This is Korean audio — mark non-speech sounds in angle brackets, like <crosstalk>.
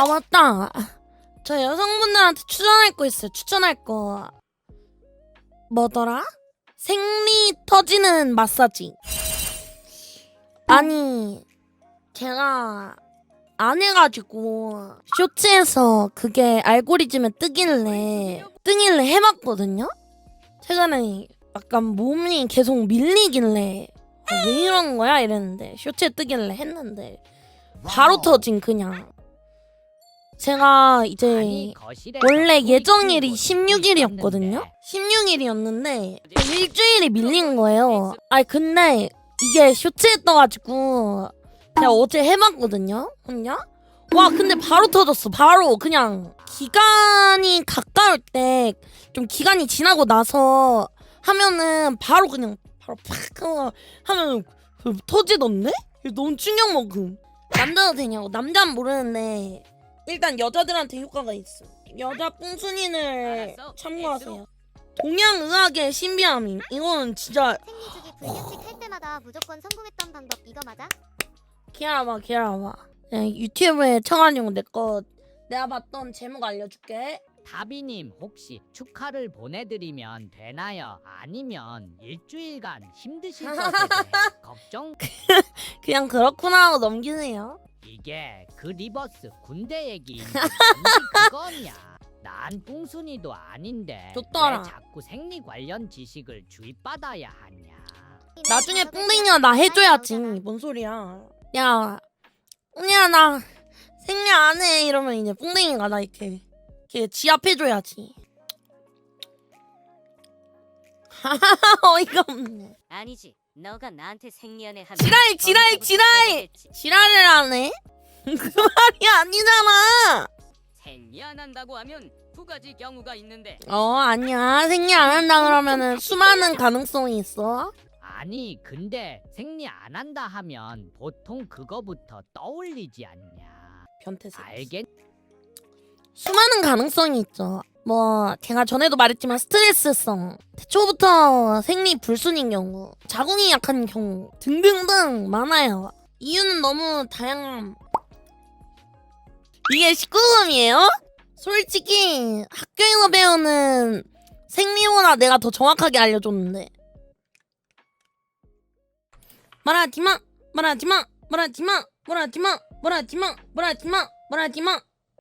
아 맞다. 저 여성분들한테 추천할 거 있어요. 추천할 거. 뭐더라? 생리 터지는 마사지. 아니 제가 안 해가지고 쇼츠에서 그게 알고리즘에 뜨길래 뜨길래 해봤거든요. 최근에 약간 몸이 계속 밀리길래 어, 왜 이러는 거야 이랬는데 쇼츠에 뜨길래 했는데 바로 터진 그냥 제가 이제 원래 예정일이 16일이었거든요? 16일이었는데 일주일이 밀린 거예요. 아니 근데 이게 쇼츠에 떠가지고 제가 어제 해봤거든요? 혼자? 와 근데 바로 터졌어. 바로 그냥 기간이 가까울 때 좀 기간이 지나고 나서 하면은 바로 그냥 바로 팍 하면 그 터지던데? 너무 충격 먹음. 남자도 되냐고. 남자는 모르는데 일단 여자들한테 효과가 있어. 여자 알았어. 참고하세요. 동양 의학의 신비함임. 이거는 진짜 생리주기 불규칙 할 때마다 무조건 성공했던 방법 이거 맞아? 기다려봐 기다려봐. 그냥 유튜브에 쳐가지고 내거 내가 봤던 제목 알려줄게. 다비님 혹시 축하를 보내드리면 되나요? 아니면 일주일간 힘드실 것에 대해 <laughs> 걱정? 그냥 그렇구나 하고 넘기세요. 이게 그 리버스 군대 얘기인지 그거냐? 난 뿡순이도 아닌데 좋더라. 왜 자꾸 생리 관련 지식을 주입받아야 하냐? 나중에 뿡댕이가 나 해줘야지. 뭔 소리야. 야, 언니야, 나 생리 안 해. 이러면 이제 뿡댕이가 나 이렇게, 이렇게 지압해줘야지. <laughs> 어이가 없네. 아니지. 너가 나한테 생리연애 하면 지랄, 지랄, 지랄! 시작했지? 지랄을 하네? 그 말이 아니잖아. 생리 안 한다고 하면 두 가지 경우가 있는데 어, 아니야. 생리 안 한다 그러면은 수많은 가능성이 있어. 아니 근데 생리 안 한다 하면 보통 그거부터 떠올리지 않냐? 변태새. 알겠? 수많은 가능성이 있죠. 뭐 제가 전에도 말했지만 스트레스성, 태초부터 생리 불순인 경우, 자궁이 약한 경우 등등등 많아요. 이유는 너무 다양함. 이게 19금이에요? 솔직히 학교에서 배우는 생리보다 내가 더 정확하게 알려줬는데. 말하지마! 말하지마! 말하지마! 말하지마! 말하지마! 말하지마! 말하지마